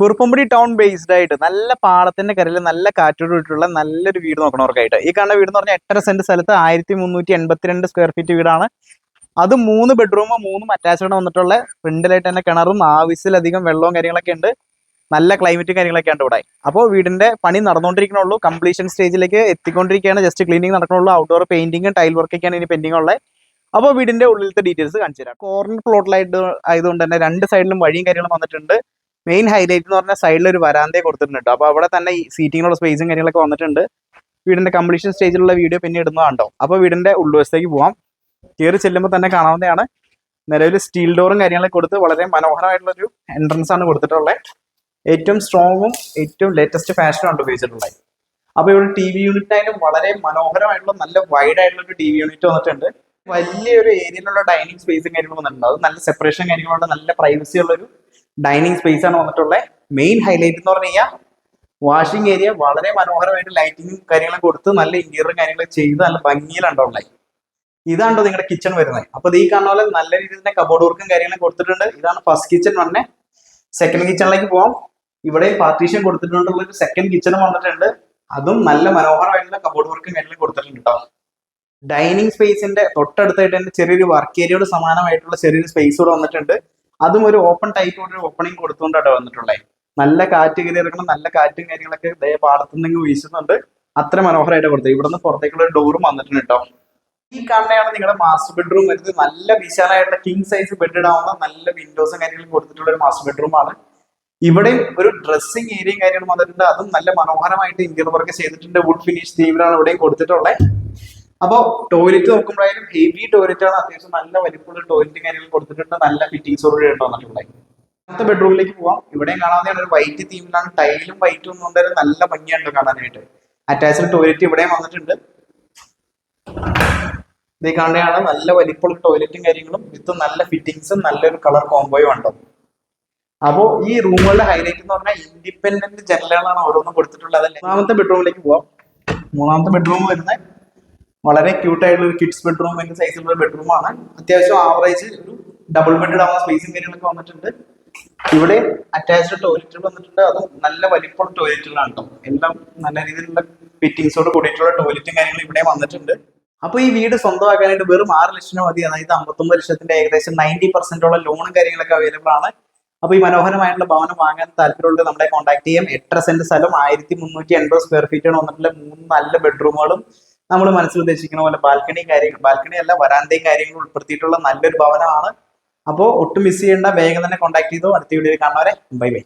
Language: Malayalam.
കുറുപ്പമ്പടി ടൗൺ ബേസ്ഡ് ആയിട്ട് നല്ല പാടത്തിന്റെ കരയിൽ നല്ല കാറ്റോട് കൂടിയിട്ടുള്ള നല്ലൊരു വീട് നോക്കണവർക്കായിട്ട്. ഈ കാണുന്ന വീട് എന്ന് പറഞ്ഞാൽ എട്ടര സെന്റ് സ്ഥലത്ത് ആയിരത്തി മുന്നൂറ്റി എൺപത്തിരണ്ട് സ്ക്വയർ ഫീറ്റ് വീടാണ്. അത് മൂന്ന് ബെഡ്റൂം മൂന്നും അറ്റാച്ച്ഡ് വന്നിട്ടുള്ള. ഫ്രണ്ടിലായിട്ട് തന്നെ കിണറും ആവശ്യത്തിലധികം വെള്ളവും കാര്യങ്ങളൊക്കെ ഉണ്ട്. നല്ല ക്ലൈമറ്റും കാര്യങ്ങളൊക്കെ ഉണ്ട് ഇവിടെ. അപ്പോൾ വീടിന്റെ പണി നടന്നുകൊണ്ടിരിക്കണുള്ളൂ കംപ്ലീഷൻ സ്റ്റേജിലേക്ക് എത്തിക്കൊണ്ടിരിക്കുകയാണ്. ജസ്റ്റ് ക്ലീനിങ് നടക്കണുള്ളൂ. ഔട്ട്ഡോർ പെയിന്റിങ്ങും ടൈൽ വർക്കൊക്കെയാണ് ഇനി പെൻഡിങ് ഉള്ളത്. അപ്പോൾ വീടിന്റെ ഉള്ളിലത്തെ ഡീറ്റെയിൽസ് കാണിച്ചു തരാം. കോർണർ പ്ലോട്ടിലായിട്ട് ആയതുകൊണ്ട് തന്നെ രണ്ട് സൈഡിലും വഴിയും കാര്യങ്ങളും വന്നിട്ടുണ്ട്. മെയിൻ ഹൈലൈറ്റ് എന്ന് പറഞ്ഞാൽ സൈഡിൽ ഒരു വരാന്തേ കൊടുത്തിട്ടുണ്ട്. അപ്പോൾ അവിടെ തന്നെ ഈ സീറ്റിങ്ങിനുള്ള സ്പേസും കാര്യങ്ങളൊക്കെ വന്നിട്ടുണ്ട്. വീടിന്റെ കംപ്ലീഷൻ സ്റ്റേജിലുള്ള വീഡിയോ പിന്നെ ഇടുന്നതാണ്ടോ അപ്പോൾ വീടിന്റെ ഉൾവശത്തേക്ക് പോവാം. കയറി ചെല്ലുമ്പോൾ തന്നെ കാണാവുന്നതാണ്. നിലവിൽ സ്റ്റീൽ ഡോറും കാര്യങ്ങളൊക്കെ കൊടുത്ത് വളരെ മനോഹരമായിട്ടുള്ള ഒരു എൻട്രൻസ് ആണ് കൊടുത്തിട്ടുള്ളത് ഏറ്റവും സ്ട്രോങ്ങും ഏറ്റവും ലേറ്റസ്റ്റ് ഫാഷനും ആണ് ഉപയോഗിച്ചിട്ടുള്ളത്. അപ്പോൾ ഇവിടെ ടി വി യൂണിറ്റ് ആയാലും വളരെ മനോഹരമായിട്ടുള്ള നല്ല വൈഡ് ആയിട്ടുള്ള ഒരു ടി വി യൂണിറ്റ് വന്നിട്ടുണ്ട്. വലിയൊരു ഏരിയയിലുള്ള ഡൈനിങ് സ്പേസും കാര്യങ്ങളും വന്നിട്ടുണ്ട്. അത് നല്ല സെപ്പറേഷൻ കാര്യങ്ങളുണ്ട് നല്ല പ്രൈവസി ഉള്ള ഒരു ഡൈനിങ് സ്പേസ് ആണ് വന്നിട്ടുള്ളത് മെയിൻ ഹൈലൈറ്റ് എന്ന് പറഞ്ഞു കഴിഞ്ഞാൽ വാഷിംഗ് ഏരിയ വളരെ മനോഹരമായിട്ട് ലൈറ്റിങ്ങും കാര്യങ്ങളും കൊടുത്ത് നല്ല ഇന്റീരിയറും കാര്യങ്ങളും ചെയ്ത് നല്ല ഭംഗിയിലുണ്ടുള്ളത് ഇതാണ്ടോ നിങ്ങളുടെ കിച്ചൺ വരുന്നത്. അപ്പൊ ഈ കാണുന്ന പോലെ നല്ല രീതിയിൽ തന്നെ കബോർഡ് വർക്കും കാര്യങ്ങളും കൊടുത്തിട്ടുണ്ട്. ഇതാണ് ഫസ്റ്റ് കിച്ചൺ വന്നെ സെക്കൻഡ് കിച്ചണിലേക്ക് പോവാം. ഇവിടെ പാർട്ടീഷൻ കൊടുത്തിട്ടുള്ള ഒരു സെക്കൻഡ് കിച്ചണും വന്നിട്ടുണ്ട്. അതും നല്ല മനോഹരമായിട്ടുള്ള കബോർഡ് വർക്കും കാര്യങ്ങളും കൊടുത്തിട്ടുണ്ട് കേട്ടോ ഡൈനിങ് സ്പേസിന്റെ തൊട്ടടുത്തായിട്ട് തന്നെ ചെറിയൊരു വർക്ക് ഏരിയയോട് സമാനമായിട്ടുള്ള ചെറിയൊരു സ്പേസ് കൂടെ വന്നിട്ടുണ്ട്. അതും ഒരു ഓപ്പൺ ടൈപ്പ് ഒരു ഓപ്പണിംഗ് കൊടുത്തുകൊണ്ടാണ് വന്നിട്ടുള്ളത് നല്ല കാറ്റ് കയറി ഇറങ്ങണം നല്ല കാറ്റും കാര്യങ്ങളൊക്കെ ദേ പാടത്തു നിന്ന് വീശുന്നുണ്ട്. അത്ര മനോഹരമായിട്ട് കൊടുത്തത് ഇവിടുന്ന് പുറത്തേക്കുള്ള ഒരു ഡോറും വന്നിട്ടുണ്ട് കേട്ടോ ഈ കാണുന്നതാണ് നിങ്ങളുടെ മാസ്റ്റർ ബെഡ്റൂം വരുന്നത്. നല്ല വിശാലമായിട്ട് കിങ് സൈസ് ബെഡ് ഇടാവുന്ന നല്ല വിൻഡോസും കാര്യങ്ങളും കൊടുത്തിട്ടുള്ള ഒരു മാസ്റ്റർ ബെഡ്റൂം ആണ്. ഇവിടെയും ഒരു ഡ്രസ്സിംഗ് ഏരിയയും കാര്യങ്ങളും വന്നിട്ടുണ്ട്. അതും നല്ല മനോഹരമായിട്ട് ഇന്റീരിയർ വർക്ക് ചെയ്തിട്ടുണ്ട്. വുഡ് ഫിനിഷ് തീമിലാണ് ഇവിടെയും കൊടുത്തിട്ടുള്ളത് അപ്പോൾ ടോയ്ലറ്റ് നോക്കുമ്പോഴായാലും ഹെവി ടോയ്ലറ്റ് ആണ് അത്യാവശ്യം നല്ല വലിപ്പമുള്ള ടോയ്ലറ്റ് കാര്യങ്ങളും കൊടുത്തിട്ടുണ്ട്. നല്ല ഫിറ്റിംഗ്സോട് കൂടി വന്നിട്ടുള്ളത്. അടുത്ത ബെഡ്റൂമിലേക്ക് പോവാം. ഇവിടെയും കാണാവുന്നതാണ് ഒരു വൈറ്റ് തീമിലാണ് ടൈലും വൈറ്റും ഒന്നും ഉണ്ടായാലും നല്ല ഭംഗിയുണ്ട് കാണാനായിട്ട്. അറ്റാച്ച്ഡ് ടോയ്ലറ്റ് ഇവിടെയും വന്നിട്ടുണ്ട്. ഇത് കാണുകയാണ് നല്ല വലിപ്പമുള്ള ടോയ്ലറ്റും കാര്യങ്ങളും. വിത്ത് നല്ല ഫിറ്റിങ്സും നല്ലൊരു കളർ കോംബോയും ഉണ്ടോ. അപ്പോ ഈ റൂമുകളുടെ ഹൈലൈറ്റ് എന്ന് പറഞ്ഞാൽ ഇൻഡിപെൻഡന്റ് ജനലുകളാണ് ഓരോന്നും കൊടുത്തിട്ടുള്ളത്. മൂന്നാമത്തെ ബെഡ്റൂമിലേക്ക് പോവാം. മൂന്നാമത്തെ ബെഡ്റൂം വരുന്നത് വളരെ ക്യൂട്ട് ആയിട്ടുള്ള ഒരു കിഡ്സ് ബെഡ്റൂം എന്ന സൈസിലുള്ള ബെഡ്റൂം ആണ്. അത്യാവശ്യം ആവറേജ് ഒരു ഡബിൾ ബെഡ് ആവുന്ന സ്പേസും കാര്യങ്ങളൊക്കെ വന്നിട്ടുണ്ട്. ഇവിടെ അറ്റാച്ച്ഡ് ടോയ്ലറ്റുകൾ വന്നിട്ടുണ്ട്. അതും നല്ല വലിപ്പമുള്ള ടോയ്ലറ്റുകളാണ് കേട്ടോ എല്ലാം നല്ല രീതിയിലുള്ള ഫിറ്റിംഗ്സോട് കൂടിയിട്ടുള്ള ടോയ്ലറ്റും കാര്യങ്ങളും ഇവിടെ വന്നിട്ടുണ്ട്. അപ്പൊ ഈ വീട് സ്വന്തമാക്കാനായിട്ട് വെറും ആറ് ലക്ഷം മതി. അതായത് അമ്പത്തൊമ്പത് ലക്ഷത്തിന്റെ ഏകദേശം നയന്റി പെർസെന്റോളം ലോണും കാര്യങ്ങളൊക്കെ അവൈലബിൾ ആണ്. അപ്പൊ ഈ മനോഹരമായിട്ടുള്ള ഭവനം വാങ്ങാൻ താല്പര്യമുള്ളത് നമ്മുടെ കോൺടാക്ട് ചെയ്യാം. എട്ടര സെന്റ് സ്ഥലം ആയിരത്തി മുന്നൂറ്റി എൺപത് സ്ക്വയർ ഫീറ്റ് ആണ് വന്നിട്ടുള്ള മൂന്ന് നല്ല ബെഡ്റൂമുകളും നമ്മൾ മനസ്സിൽ ഉദ്ദേശിക്കുന്ന പോലെ ബാൽക്കണി കാര്യങ്ങൾ ബാൽക്കണി അല്ല വരാന്തയും കാര്യങ്ങളും ഉൾപ്പെടുത്തിയിട്ടുള്ള നല്ലൊരു ഭവനമാണ്. അപ്പോൾ ഒട്ടും മിസ് ചെയ്യേണ്ട. വേഗം തന്നെ കോൺടാക്ട് ചെയ്തോ. അടുത്ത വീഡിയോയിൽ കാണുന്നവരെ ബൈ ബൈ